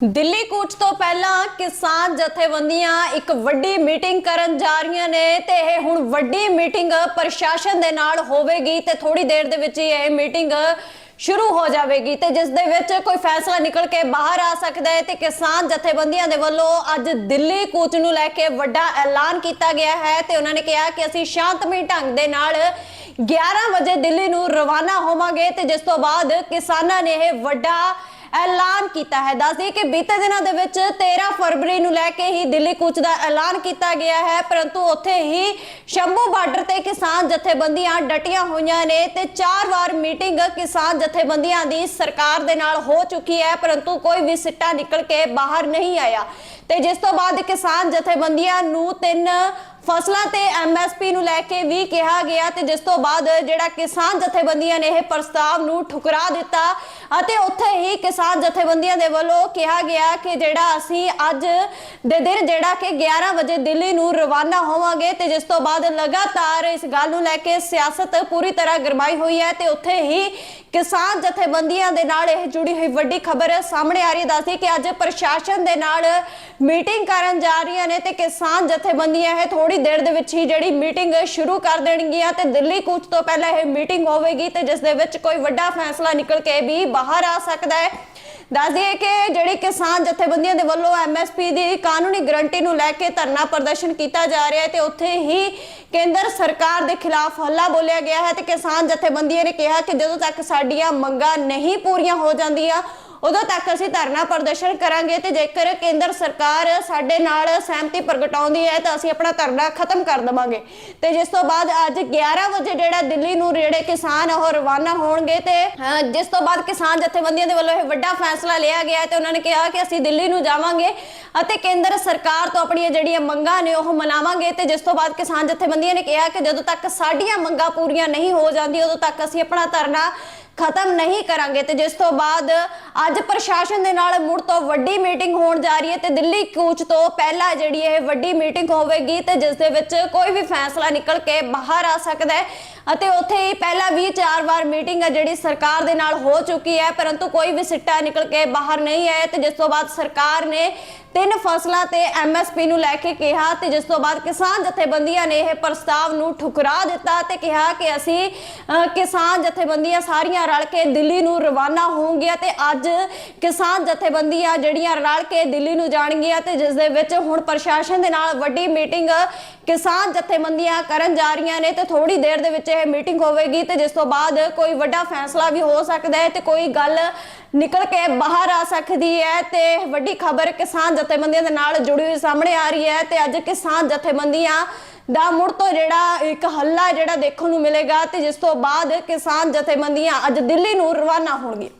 ਦਿੱਲੀ ਕੂਚ ਤੋਂ ਪਹਿਲਾਂ ਕਿਸਾਨ ਜਥੇਬੰਦੀਆਂ ਇੱਕ ਵੱਡੀ ਮੀਟਿੰਗ ਕਰਨ ਜਾ ਰਹੀਆਂ ਨੇ ਤੇ ਇਹ ਹੁਣ ਵੱਡੀ ਮੀਟਿੰਗ ਪ੍ਰਸ਼ਾਸਨ ਦੇ ਨਾਲ ਹੋਵੇਗੀ ਤੇ ਥੋੜੀ ਦੇਰ ਦੇ ਵਿੱਚ ਹੀ ਇਹ ਮੀਟਿੰਗ ਸ਼ੁਰੂ ਹੋ ਜਾਵੇਗੀ ਤੇ ਜਿਸ ਦੇ ਵਿੱਚ ਕੋਈ ਫੈਸਲਾ ਨਿਕਲ ਕੇ ਬਾਹਰ ਆ ਸਕਦਾ ਹੈ ਤੇ ਕਿਸਾਨ ਜਥੇਬੰਦੀਆਂ ਦੇ ਵੱਲੋਂ ਅੱਜ ਦਿੱਲੀ ਕੂਚ ਨੂੰ ਲੈ ਕੇ ਵੱਡਾ ਐਲਾਨ ਕੀਤਾ ਗਿਆ ਹੈ ਤੇ ਉਹਨਾਂ ਨੇ ਕਿਹਾ ਕਿ ਅਸੀਂ ਸ਼ਾਂਤਮਈ ਢੰਗ ਦੇ ਨਾਲ 11 ਵਜੇ ਦਿੱਲੀ ਨੂੰ ਰਵਾਨਾ ਹੋਵਾਂਗੇ ਤੇ ਜਿਸ ਤੋਂ ਬਾਅਦ ਕਿਸਾਨਾਂ ਨੇ ਇਹ ਵੱਡਾ ਐਲਾਨ ਕੀਤਾ ਹੈ। ਦੱਸ ਦਈਏ ਕਿ ਬੀਤੇ ਦਿਨਾਂ ਦੇ ਵਿੱਚ 13 ਫਰਵਰੀ ਨੂੰ ਲੈ ਕੇ ਹੀ ਦਿੱਲੀ ਕੂਚ ਦਾ ਐਲਾਨ ਕੀਤਾ ਗਿਆ ਹੈ। ਪਰੰਤੂ ਉੱਥੇ ਹੀ ਸ਼ੰਭੂ ਬਾਰਡਰ ਤੇ ਕਿਸਾਨ ਜਥੇਬੰਦੀਆਂ ਡਟੀਆਂ ਹੋਈਆਂ ਨੇ ਤੇ ਚਾਰ ਵਾਰ ਮੀਟਿੰਗ ਕਿਸਾਨ ਜਥੇਬੰਦੀਆਂ ਦੀ ਸਰਕਾਰ ਦੇ ਨਾਲ ਹੋ ਚੁੱਕੀ ਹੈ। ਪਰੰਤੂ ਕੋਈ ਵੀ ਸਿੱਟਾ ਨਿਕਲ ਕੇ ਬਾਹਰ ਨਹੀਂ ਆਇਆ। ਤੇ ਜਿਸ ਤੋਂ ਬਾਅਦ ਕਿਸਾਨ ਜਥੇਬੰਦੀਆਂ ਨੂੰ ਤਿੰਨ ਫਸਲਾਂ ਤੇ ਐਮਐਸਪੀ ਨੂੰ ਲੈ ਕੇ ਵੀ ਕਿਹਾ ਗਿਆ ਤੇ ਜਿਸ ਤੋਂ ਬਾਅਦ ਜਿਹੜਾ ਕਿਸਾਨ ਜਥੇਬੰਦੀਆਂ ਨੇ ਇਹ ਪ੍ਰਸਤਾਵ ਨੂੰ ਠੁਕਰਾ ਦਿੱਤਾ ਅਤੇ ਉੱਥੇ ਹੀ ਕਿਸਾਨ ਜਥੇਬੰਦੀਆਂ ਦੇ ਵੱਲੋਂ ਕਿਹਾ ਗਿਆ ਕਿ ਜਿਹੜਾ ਅਸੀਂ ਅੱਜ ਦੇ ਦਿਨ ਜਿਹੜਾ ਕਿ 11 ਵਜੇ ਦਿੱਲੀ ਨੂੰ ਰਵਾਨਾ ਹੋਵਾਂਗੇ ਤੇ ਜਿਸ ਤੋਂ ਬਾਅਦ ਲਗਾਤਾਰ ਇਸ ਗੱਲ ਨੂੰ ਲੈ ਕੇ ਸਿਆਸਤ ਪੂਰੀ ਤਰ੍ਹਾਂ ਗਰਮਾਈ ਹੋਈ ਹੈ ਤੇ ਉੱਥੇ ਹੀ ਕਿਸਾਨ ਜਥੇਬੰਦੀਆਂ ਦੇ ਨਾਲ ਇਹ ਜੁੜੀ ਹੋਈ ਵੱਡੀ ਖਬਰ ਸਾਹਮਣੇ ਆ ਰਹੀ ਦੱਸਦੀ ਕਿ ਅੱਜ ਪ੍ਰਸ਼ਾਸਨ ਦੇ ਨਾਲ ਮੀਟਿੰਗ ਕਰਨ ਜਾ ਰਹੀਆਂ ਨੇ ਤੇ ਕਿਸਾਨ ਜਥੇਬੰਦੀਆਂ ਇਹ ਥੋੜੀ ਦੇਰ ਦੇ ਵਿੱਚ ਹੀ ਜਿਹੜੀ ਮੀਟਿੰਗ ਸ਼ੁਰੂ ਕਰ ਦੇਣਗੀਆਂ ਤੇ ਦਿੱਲੀ ਕੂਚ ਤੋਂ ਪਹਿਲਾਂ ਇਹ ਮੀਟਿੰਗ ਹੋਵੇਗੀ ਤੇ ਜਿਸ ਦੇ ਵਿੱਚ ਕੋਈ ਵੱਡਾ ਫੈਸਲਾ ਨਿਕਲ ਕੇ ਵੀ ਬਾਹਰ ਆ ਸਕਦਾ ਹੈ। ਦੱਸ ਦਈਏ ਕਿ ਜਿਹੜੀ ਕਿਸਾਨ ਜਥੇਬੰਦੀਆਂ ਦੇ ਵੱਲੋਂ ਐਮਐਸਪੀ ਦੀ ਕਾਨੂੰਨੀ ਗਰੰਟੀ ਨੂੰ ਲੈ ਕੇ ਧਰਨਾ ਪ੍ਰਦਰਸ਼ਨ ਕੀਤਾ ਜਾ ਰਿਹਾ ਹੈ ਤੇ ਉੱਥੇ ਹੀ ਕੇਂਦਰ ਸਰਕਾਰ ਦੇ ਖਿਲਾਫ ਹੱਲਾ ਬੋਲਿਆ ਗਿਆ ਹੈ ਤੇ ਕਿਸਾਨ ਜਥੇਬੰਦੀਆਂ ਨੇ ਕਿਹਾ ਕਿ ਜਦੋਂ ਤੱਕ ਸਾਡੀਆਂ ਮੰਗਾਂ ਨਹੀਂ ਪੂਰੀਆਂ ਹੋ ਜਾਂਦੀਆਂ ਉਦੋਂ ਤੱਕ ਅਸੀਂ ਧਰਨਾ ਪ੍ਰਦਰਸ਼ਨ ਕਰਾਂਗੇ ਤੇ ਜੇਕਰ ਕੇਂਦਰ ਸਰਕਾਰ ਸਾਡੇ ਨਾਲ ਸਹਿਮਤੀ ਪ੍ਰਗਟਾਉਂਦੀ ਹੈ ਤਾਂ ਅਸੀਂ ਆਪਣਾ ਧਰਨਾ ਖਤਮ ਕਰ ਦਵਾਂਗੇ। ਤੇ ਜਿਸ ਤੋਂ ਬਾਅਦ ਅੱਜ 11 ਵਜੇ ਜਿਹੜਾ ਦਿੱਲੀ ਨੂੰ ਜਿਹੜੇ ਕਿਸਾਨ ਉਹ ਰਵਾਨਾ ਹੋਣਗੇ ਤੇ ਜਿਸ ਤੋਂ ਬਾਅਦ ਕਿਸਾਨ ਜਥੇਬੰਦੀਆਂ ਦੇ ਵੱਲੋਂ ਇਹ ਵੱਡਾ ਫੈਸਲਾ ਲਿਆ ਗਿਆ ਤੇ ਉਹਨਾਂ ਨੇ ਕਿਹਾ ਕਿ ਅਸੀਂ ਦਿੱਲੀ ਨੂੰ ਜਾਵਾਂਗੇ ਅਤੇ ਕੇਂਦਰ ਸਰਕਾਰ ਤੋਂ ਆਪਣੀਆਂ ਜਿਹੜੀਆਂ ਮੰਗਾਂ ਨੇ ਉਹ ਮਨਾਵਾਂਗੇ ਤੇ ਜਿਸ ਤੋਂ ਬਾਅਦ ਕਿਸਾਨ ਜਥੇਬੰਦੀਆਂ ਨੇ ਕਿਹਾ ਕਿ ਜਦੋਂ ਤੱਕ ਸਾਡੀਆਂ ਮੰਗਾਂ ਪੂਰੀਆਂ ਨਹੀਂ ਹੋ ਜਾਂਦੀਆਂ, ਉਦੋਂ ਤੱਕ ਅਸੀਂ ਆਪਣਾ ਧਰਨਾ ਖਤਮ ਨਹੀਂ ਕਰਾਂਗੇ ਤੇ ਜਿਸ ਤੋਂ ਬਾਅਦ ਅੱਜ ਪ੍ਰਸ਼ਾਸਨ ਦੇ ਨਾਲ ਮੁੜ ਤੋਂ ਵੱਡੀ ਮੀਟਿੰਗ ਹੋਣ ਜਾ ਰਹੀ ਹੈ ਤੇ ਦਿੱਲੀ ਕੂਚ ਤੋਂ ਪਹਿਲਾਂ ਜਿਹੜੀ ਇਹ ਵੱਡੀ ਮੀਟਿੰਗ ਹੋਵੇਗੀ ਤੇ ਜਿਸ ਦੇ ਵਿੱਚ ਕੋਈ ਵੀ ਫੈਸਲਾ ਨਿਕਲ ਕੇ ਬਾਹਰ ਆ ਸਕਦਾ ਹੈ। ਅਤੇ ਉੱਥੇ ਹੀ ਪਹਿਲਾਂ ਵੀ ਚਾਰ ਵਾਰ ਮੀਟਿੰਗ ਹੈ ਜਿਹੜੀ ਸਰਕਾਰ ਦੇ ਨਾਲ ਹੋ ਚੁੱਕੀ ਹੈ, ਪਰੰਤੂ ਕੋਈ ਵੀ ਸਿੱਟਾ ਨਿਕਲ ਕੇ ਬਾਹਰ ਨਹੀਂ ਆਇਆ ਤੇ ਜਿਸ ਤੋਂ ਬਾਅਦ ਸਰਕਾਰ ਨੇ ਤਿੰਨ ਫਸਲਾਂ ਤੇ ਐਮਐਸਪੀ ਨੂੰ ਲੈ ਕੇ ਕਿਹਾ ਤੇ ਜਿਸ ਤੋਂ ਬਾਅਦ ਕਿਸਾਨ ਜਥੇਬੰਦੀਆਂ ਨੇ ਇਹ ਪ੍ਰਸਤਾਵ ਨੂੰ ਠੁਕਰਾ ਦਿੱਤਾ ਤੇ ਕਿਹਾ ਕਿ ਅਸੀਂ ਕਿਸਾਨ ਜਥੇਬੰਦੀਆਂ ਸਾਰੀਆਂ ਰਲ ਕੇ ਦਿੱਲੀ ਨੂੰ ਰਵਾਨਾ ਹੋਣਗੀਆਂ ਤੇ ਅੱਜ ਕਿਸਾਨ ਜਥੇਬੰਦੀਆਂ ਜਿਹੜੀਆਂ ਰਲ ਕੇ ਦਿੱਲੀ ਨੂੰ ਜਾਣਗੀਆਂ ਤੇ ਜਿਸ ਦੇ ਵਿੱਚ ਹੁਣ ਪ੍ਰਸ਼ਾਸਨ ਦੇ ਨਾਲ ਵੱਡੀ ਮੀਟਿੰਗ ਕਿਸਾਨ ਜਥੇਬੰਦੀਆਂ ਕਰਨ ਜਾ ਰਹੀਆਂ ਨੇ ਤੇ ਥੋੜੀ ਦੇਰ ਦੇ ਵਿੱਚ ਇਹ ਮੀਟਿੰਗ ਹੋਵੇਗੀ ਤੇ ਜਿਸ ਤੋਂ ਬਾਅਦ ਕੋਈ ਵੱਡਾ ਫੈਸਲਾ ਵੀ ਹੋ ਸਕਦਾ ਹੈ ਤੇ ਕੋਈ ਗੱਲ ਨਿਕਲ ਕੇ ਬਾਹਰ ਆ ਸਕਦੀ ਹੈ ਤੇ ਵੱਡੀ ਖਬਰ ਕਿਸਾਨ ਜਥੇਬੰਦੀਆਂ ਦੇ ਨਾਲ ਜੁੜੀ ਹੋਈ ਸਾਹਮਣੇ ਆ ਰਹੀ ਹੈ ਤੇ ਅੱਜ ਕਿਸਾਨ ਜਥੇਬੰਦੀਆਂ ਦਾ ਮੁੜ ਤੋਂ ਜਿਹੜਾ ਇੱਕ ਹੱਲਾ ਜਿਹੜਾ ਦੇਖਣ ਨੂੰ ਮਿਲੇਗਾ ਤੇ ਜਿਸ ਤੋਂ ਬਾਅਦ ਕਿਸਾਨ ਜਥੇਬੰਦੀਆਂ ਅੱਜ ਦਿੱਲੀ ਨੂੰ ਰਵਾਨਾ ਹੋਣਗੀਆਂ।